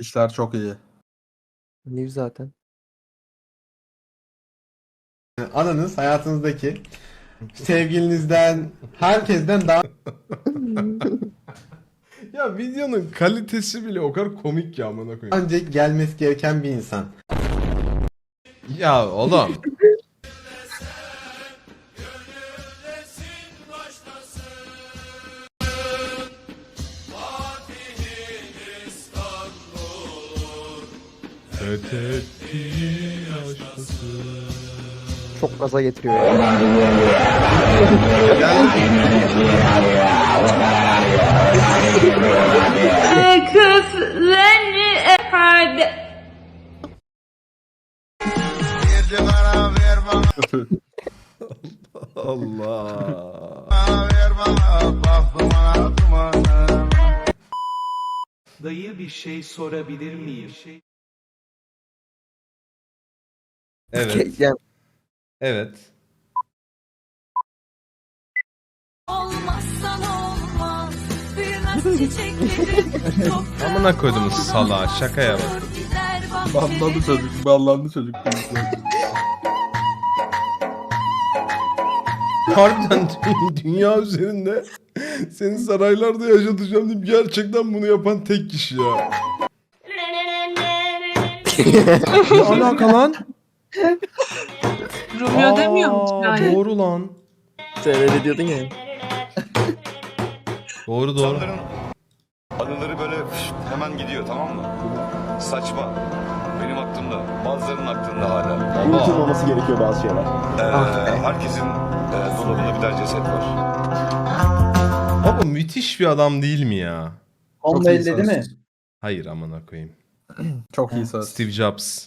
İşler çok iyi. Liv zaten. Ananız hayatınızdaki sevgilinizden, herkesten daha Ya videonun kalitesi bile o kadar komik ya amına koyayım. önce gelmesi gereken bir insan. Ya oğlum. Çok gaza getiriyor ya. Kızlarını pardon. Allah. Dayı bir şey sorabilir miyim? Evet. yani Evet. Olmazsan olmaz. Büyümez. Amına koydum salağa şaka yap. Gider bak Banlandı çocuk. Banlandı çocuk. Harbiden dü- dünya üzerinde seni saraylarda yaşatacağım deyip gerçekten bunu yapan tek kişi ya. ne alaka lan? Romeo demiyormuş Aa, yani. Doğru lan. sen öyle diyordun ya. Doğru doğru. İnsanların anıları böyle hemen gidiyor tamam mı? Saçma. Benim aklımda. Bazılarının aklında hala. Unutulmaması gerekiyor bazı şeyler. Ee, herkesin e, dolabında birer ceset var. Baba müthiş bir adam değil mi ya? Çok iyi söz. Hayır amına koyayım. Çok iyi söz. Steve Jobs.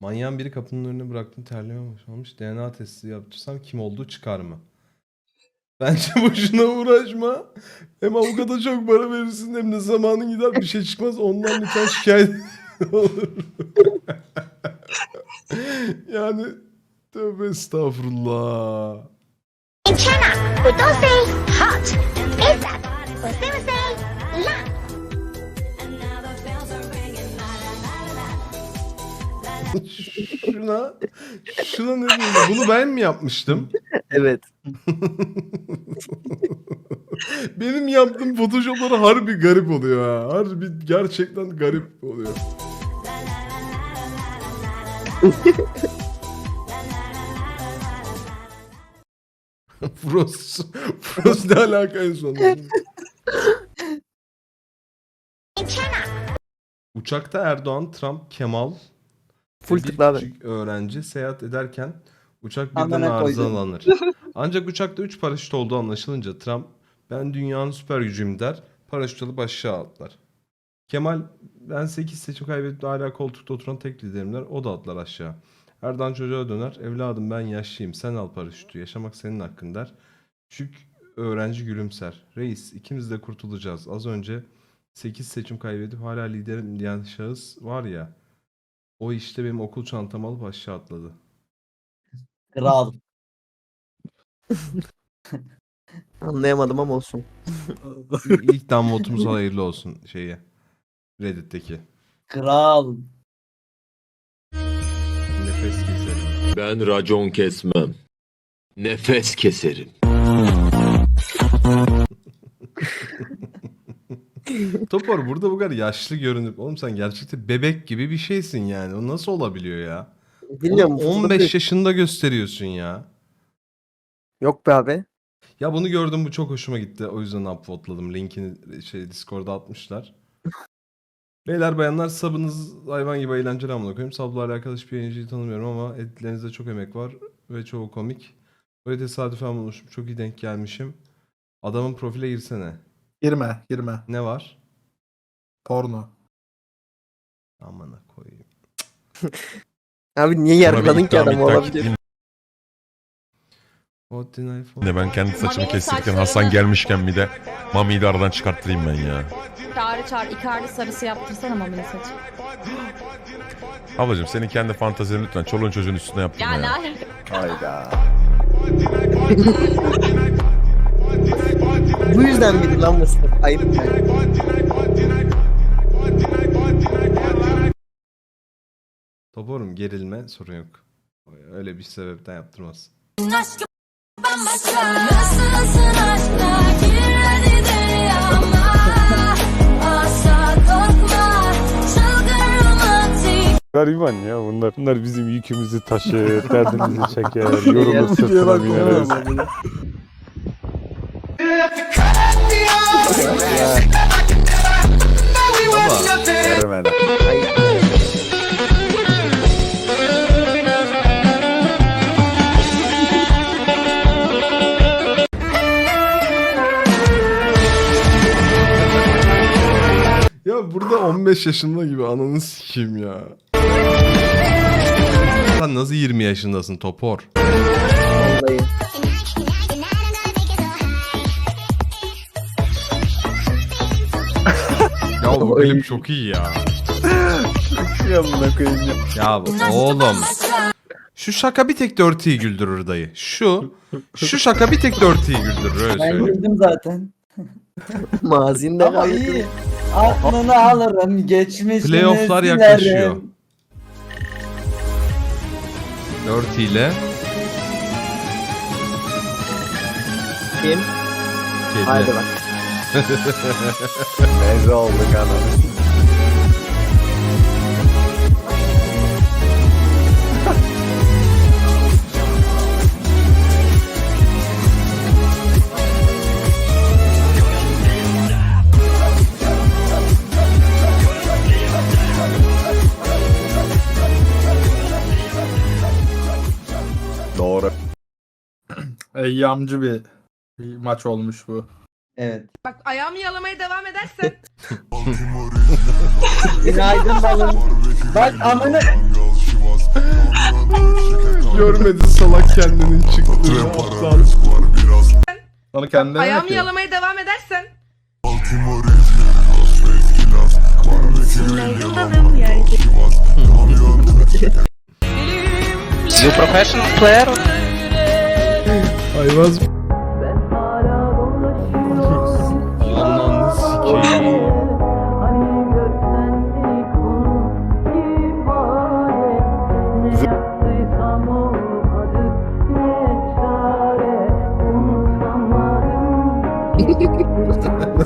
Manyağın biri kapının önüne bıraktım terleme başlamış. DNA testi yaptırsam kim olduğu çıkar mı? Bence boşuna uğraşma. Hem avukata çok para verirsin hem de zamanın gider bir şey çıkmaz. Ondan lütfen şikayet olur. yani tövbe estağfurullah. But don't say hot. It's will say şuna şuna ne diyeyim? Bunu ben mi yapmıştım? Evet. Benim yaptığım photoshopları harbi garip oluyor ha. Harbi gerçekten garip oluyor. Frost. Frost ne alaka en son? Uçakta Erdoğan, Trump, Kemal Full bir tıkla abi. küçük öğrenci seyahat ederken uçak birden Amına arızalanır. Ancak uçakta 3 paraşüt olduğu anlaşılınca Trump ben dünyanın süper gücüyüm der. Paraşüt alıp aşağı atlar. Kemal ben 8 seçim kaybedip de hala koltukta oturan tek liderim der. O da atlar aşağı. Erdoğan çocuğa döner. Evladım ben yaşlıyım sen al paraşütü. Yaşamak senin hakkın der. Küçük öğrenci gülümser. Reis ikimiz de kurtulacağız. Az önce 8 seçim kaybedip hala liderim diyen şahıs var ya. O işte benim okul çantamı alıp aşağı atladı. Kral. Anlayamadım ama olsun. İlk downvote'umuz hayırlı olsun şeye. Reddit'teki. Kral. Nefes keserim. Ben racon kesmem. Nefes keserim. Topor burada bu kadar yaşlı görünüp oğlum sen gerçekten bebek gibi bir şeysin yani. O nasıl olabiliyor ya? Bilmiyorum. Oğlum, fıstık 15 yok. yaşında gösteriyorsun ya. Yok be abi. Ya bunu gördüm bu çok hoşuma gitti. O yüzden upvote'ladım. Linkini şey Discord'a atmışlar. Beyler bayanlar sabınız hayvan gibi eğlenceli amına koyayım. Sabla alakalı hiçbir yayıncıyı tanımıyorum ama editlerinizde çok emek var ve çoğu komik. Böyle tesadüfen bulmuşum. Çok iyi denk gelmişim. Adamın profile girsene. Girme, girme. Ne var? Porno. Amına koyayım. Abi niye yargıladın ki adamı olabilir? What did I fall? Ne ben kendi saçımı kestirken Hasan gelmişken bir de Mami'yi de aradan çıkarttırayım ben ya. Çağrı çağır Icardi sarısı yaptırsana mamine saçı. Ablacığım senin kendi fantazini lütfen çoluğun çocuğun üstüne yaptırma Ya ne ya. alaka? Hayda. Bu yüzden miydi lan bu sınıf? Ayıp ya. Toporum gerilme sorun yok. Öyle bir sebepten yaptırmaz. Aşkı bambaşka Gariban ya bunlar. Bunlar bizim yükümüzü taşır, derdimizi çeker, yorulur sırtına bineriz. Ya burada 15 yaşında gibi ananı sikeyim ya. Sen nasıl 20 yaşındasın topor? Vallahi. Oy. klip çok iyi ya. Ya buna koyayım ya. Ya bu- oğlum. Şu şaka bir tek Dirty'yi güldürür dayı. Şu şu şaka bir tek Dirty'yi güldürür öyle Ben söyleyeyim. güldüm zaten. Mazinde Ama kaldı. iyi. Aklını alırım geçmişini Playoff'lar silerim. yaklaşıyor. Dirty ile Kim? kedi. Haydi bak. Meze olduk anam. Doğru. Eyyamcı bir, maç olmuş bu. Evet. Bak ayağımı yalamaya devam edersen. Günaydın balım. Bak amına Görmedi salak kendinin çıktığını aptal. Onu kendine ayağımı yapıyor? yalamaya devam edersen. You professional player? Ayvaz. Ananı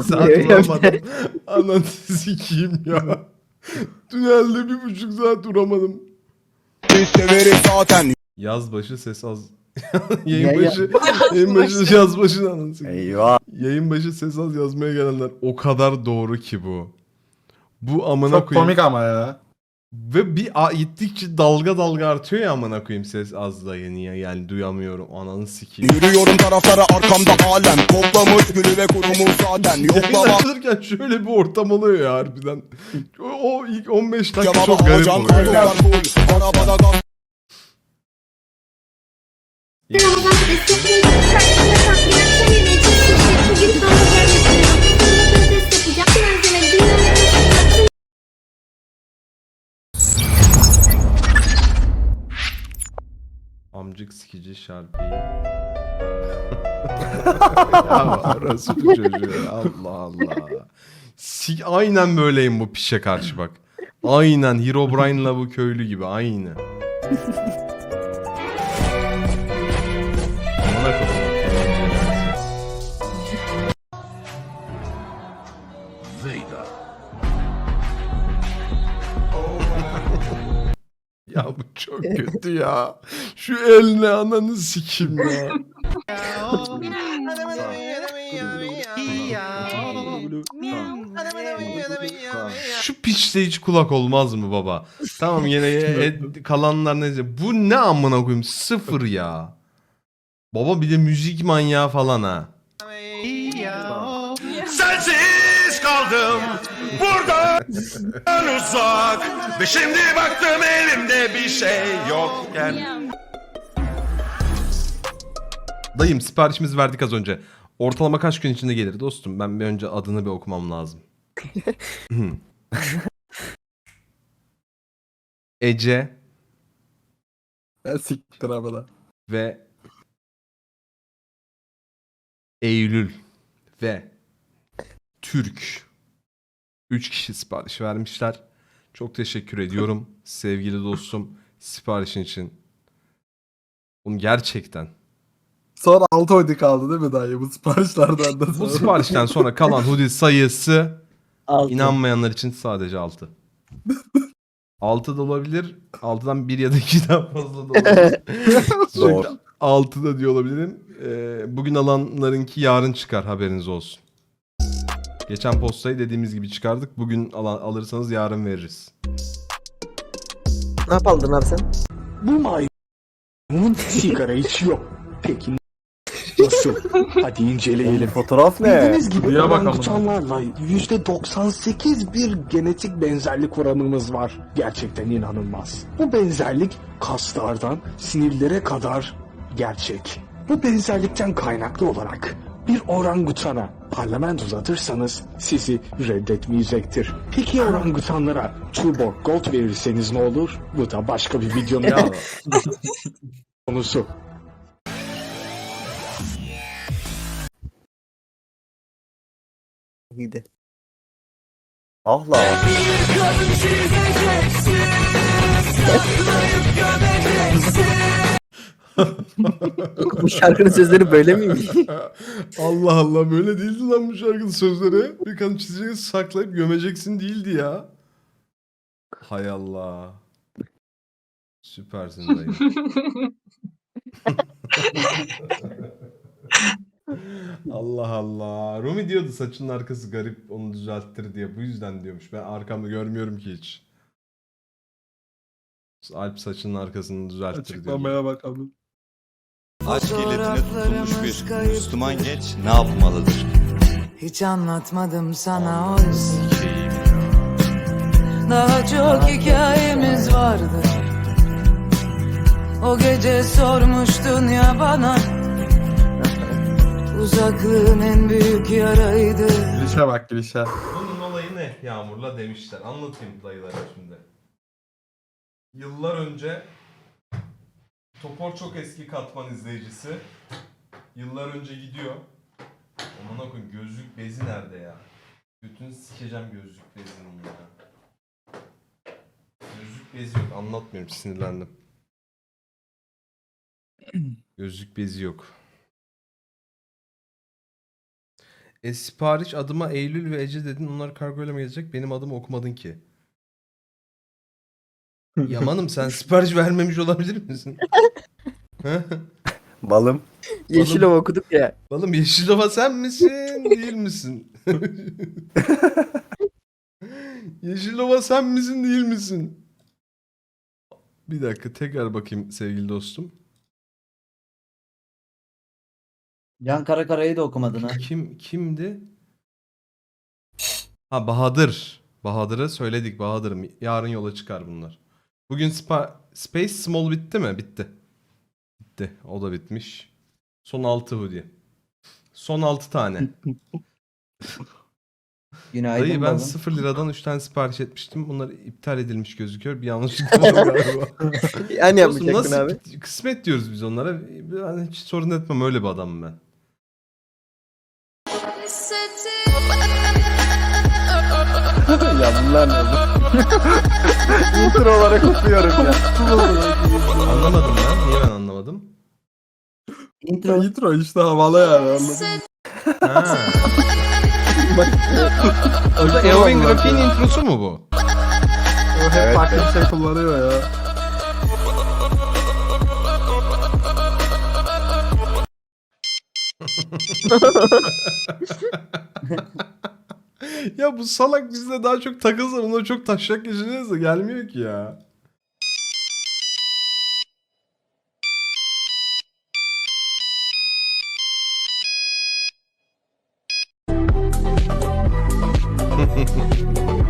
Saat duramadım. Ananı sikeyim ya. Tünelde bir buçuk saat duramadım. Yaz başı ses az. yayın Ya- ya- başı, yayın başı yaz başı ananı sikeyim. Eyvah. Yayın başı ses az yazmaya gelenler o kadar doğru ki bu. Bu amına Çok koyayım. komik ama ya. Ve bir a- gittikçe dalga dalga artıyor ya amına koyayım ses az da yeni ya. Yani duyamıyorum. Ananı sikeyim. Yürüyorum taraflara arkamda alem. Toplamış gülü ve kurumu zaten. Yayın açılırken şöyle bir ortam oluyor ya harbiden. O, o ilk 15 dakika Cevabı çok garip alacağım. oluyor. full Arabada gaz Amcık sikici şarkıyı. ya çocuğu Allah Allah. Sik aynen böyleyim bu pişe karşı bak. Aynen Herobrine'la bu köylü gibi aynı. Ya bu çok kötü ya. Şu el ne ananı sikim ya. Şu piçte hiç kulak olmaz mı baba? Tamam yine et- kalanlar neyse. Bu ne amına koyayım? Sıfır ya. Baba bir de müzik manyağı falan ha. Kaldım Burada uzak Ve şimdi baktım elimde bir şey yokken Dayım siparişimizi verdik az önce. Ortalama kaç gün içinde gelir dostum? Ben bir önce adını bir okumam lazım. Ece Ben siktir abla. ve Eylül ve Türk. 3 kişi sipariş vermişler. Çok teşekkür ediyorum sevgili dostum siparişin için. Bunu gerçekten. Sonra 6 hoodie kaldı değil mi dayı? Bu siparişlerden de Bu sonra. siparişten sonra kalan hoodie sayısı Altı. inanmayanlar için sadece 6. 6 da olabilir. 6'dan 1 ya da 2'den fazla da olabilir. Zor. 6 da diyor olabilirim. Ee, bugün alanlarınki yarın çıkar haberiniz olsun. Geçen postayı dediğimiz gibi çıkardık. Bugün alan, alırsanız yarın veririz. Ne yapaldın abi sen? Bu maymun sigara içiyor. Peki nasıl? Hadi inceleyelim. Fotoğraf ne? Bildiğiniz gibi Buraya bak amına. orangutanlarla %98 bir genetik benzerlik oranımız var. Gerçekten inanılmaz. Bu benzerlik kaslardan sinirlere kadar gerçek. Bu benzerlikten kaynaklı olarak bir orangutana parlament uzatırsanız sizi reddetmeyecektir. Peki orangutanlara Tuborg Gold verirseniz ne olur? Bu da başka bir videonun Ya konusu. İyiydi. Ah lan. Bu şarkının sözleri böyle miymiş? Allah Allah böyle değildi lan bu şarkının sözleri. Bir kan çizeceğiz saklayıp gömeceksin değildi ya. Hay Allah. Süpersin dayı. Allah Allah. Rumi diyordu saçının arkası garip onu düzelttir diye. Bu yüzden diyormuş. Ben arkamda görmüyorum ki hiç. Alp saçının arkasını düzelttir diyor. Açıklamaya bak abi. Aşk illetine tutulmuş bir Müslüman genç ne yapmalıdır? Hiç anlatmadım sana oysa. Daha çok hikayemiz vardı. O gece sormuştun ya bana. Uzaklığın en büyük yaraydı. Girişe bak girişe. Bunun olayı ne Yağmur'la demişler. Anlatayım dayılara şimdi. Yıllar önce Topor çok eski katman izleyicisi. Yıllar önce gidiyor. Aman koyayım gözlük bezi nerede ya? Bütün sikeceğim gözlük bezinin ya. Gözlük bezi yok anlatmıyorum sinirlendim. Gözlük bezi yok. E sipariş adıma Eylül ve Ece dedin. Onlar kargoyla mı gelecek? Benim adımı okumadın ki. Yamanım sen sipariş vermemiş olabilir misin? Balım. Yeşilova okuduk ya. Oğlum Yeşilova sen misin? Değil misin? Yeşilova sen misin? Değil misin? Bir dakika tekrar bakayım sevgili dostum. Can Karakara'yı da okumadın ha. Kim kimdi? Ha Bahadır. Bahadır'ı söyledik Bahadır'ım. Yarın yola çıkar bunlar. Bugün Spa Space Small bitti mi? Bitti. Bitti. O da bitmiş. Son 6 hoodie. Son 6 tane. Günaydın Dayı ben balım. 0 liradan 3 tane sipariş etmiştim. Bunlar iptal edilmiş gözüküyor. Bir yanlışlık var galiba. Yani yapacaktın nasıl abi. kısmet diyoruz biz onlara. Ben hiç sorun etmem öyle bir adamım ben. ya bunlar ne? Intro olarak okuyorum ya. Anlamadım ben. Niye ben anlamadım? Intro. Intro işte havalı yani anladın mı? Ha. O da Eowyn grafiğin introsu mu bu? O hep farklı bir şey kullanıyor ya. ya bu salak bizde daha çok takılsa ona çok taşak geçeceğiz de gelmiyor ki ya.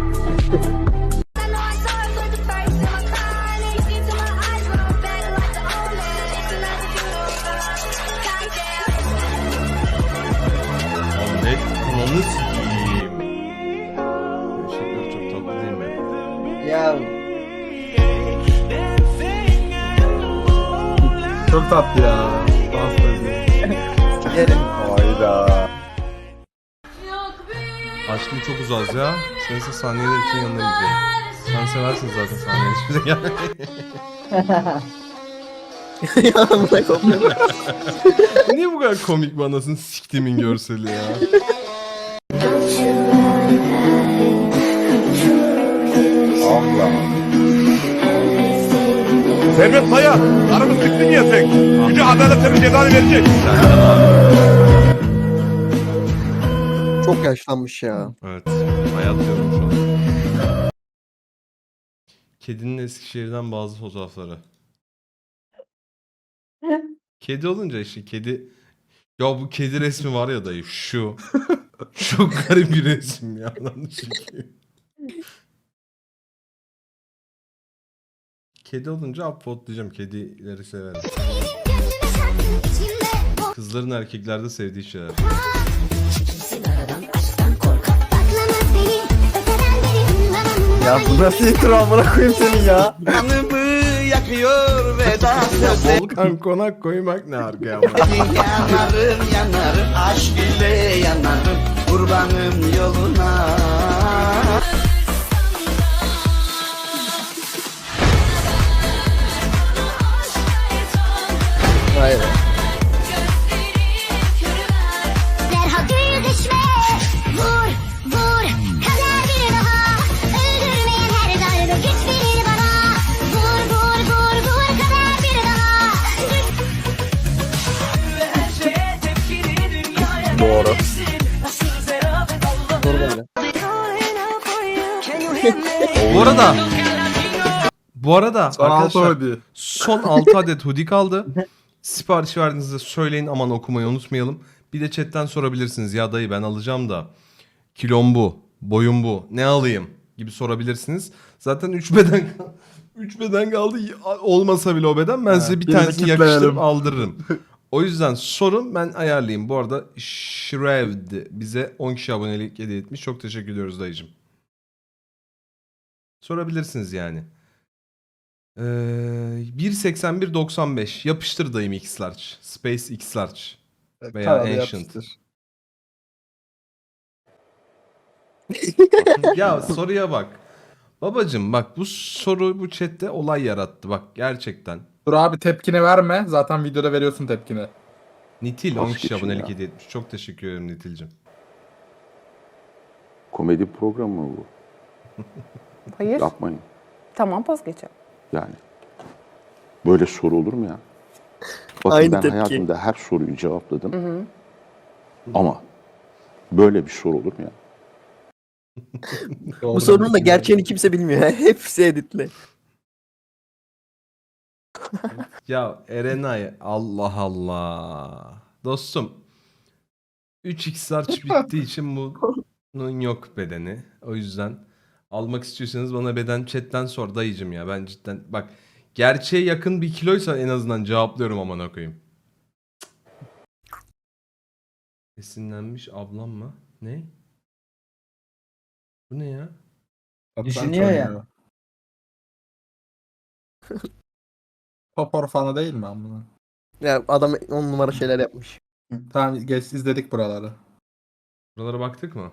Ahmet ananı Çok tatlı ya. Yerim. Hayda. Aşkım çok uzağız ya. Sense saniyeler için yanına gideceğim. Sen seversin zaten ya amına koyayım. Niye bu kadar komik bir anasını siktimin görseli ya? Servet Kaya, karımı sıktın ya sen. Gücü adalet senin cezanı verecek. Çok yaşlanmış ya. Evet. Hayat diyorum şu an. Kedinin Eskişehir'den bazı fotoğrafları. Kedi olunca işte kedi... Ya bu kedi resmi var ya dayı şu. Çok garip bir resim ya. Lan Kedi olunca upvote diyeceğim. Kedileri severim. Kızların erkeklerde sevdiği şeyler. Ya bu nasıl intro amına koyayım senin ya. Kanımı yakıyor veda Volkan konak koymak ne arkaya Yanarım yanarım aşk ile yanarım Kurbanım yoluna arada bu arada Son 6 arkadaşlar hoodie. son 6 adet hoodie kaldı. Sipariş verdiğinizde söyleyin aman okumayı unutmayalım. Bir de chatten sorabilirsiniz. Ya dayı ben alacağım da kilom bu, boyum bu. Ne alayım gibi sorabilirsiniz. Zaten 3 beden 3 beden kaldı. Olmasa bile o beden ben Ha, size bir tanesini yakıştırıp aldırırım. O yüzden sorun ben ayarlayayım. Bu arada Shraved bize 10 kişi abonelik hediye etmiş. Çok teşekkür ediyoruz dayıcım. Sorabilirsiniz yani. Ee, 1.81.95 yapıştır dayım X large. Space X large. Veya Karalı Ancient. yapıştır. ya soruya bak. Babacım bak bu soru bu chatte olay yarattı bak gerçekten. Dur abi tepkini verme. Zaten videoda veriyorsun tepkini. Nitil 10 Nasıl kişi geçiyor abonelik ya? hediye etmiş. Çok teşekkür ederim Nitil'cim. Komedi programı mı bu? Hayır Yapmayın. tamam pas geçelim Yani. Böyle soru olur mu ya? Bakın Aynı ben tepki. hayatımda her soruyu cevapladım. Ama böyle bir soru olur mu ya? Bu sorunun da gerçeğini kimse bilmiyor. Hepsi editli. Ya Erenay Allah Allah. Dostum 3x large bittiği için bunun yok bedeni. O yüzden almak istiyorsanız bana beden chatten sor dayıcım ya. Ben cidden bak gerçeğe yakın bir kiloysa en azından cevaplıyorum aman koyayım. Esinlenmiş ablam mı? Ne? Bu ne ya? Düşünüyor ya. Popor fanı değil mi amına? Ya adam on numara şeyler yapmış. Tamam geç izledik buraları. Buralara baktık mı?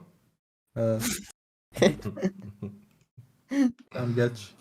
Evet. Tamam geç.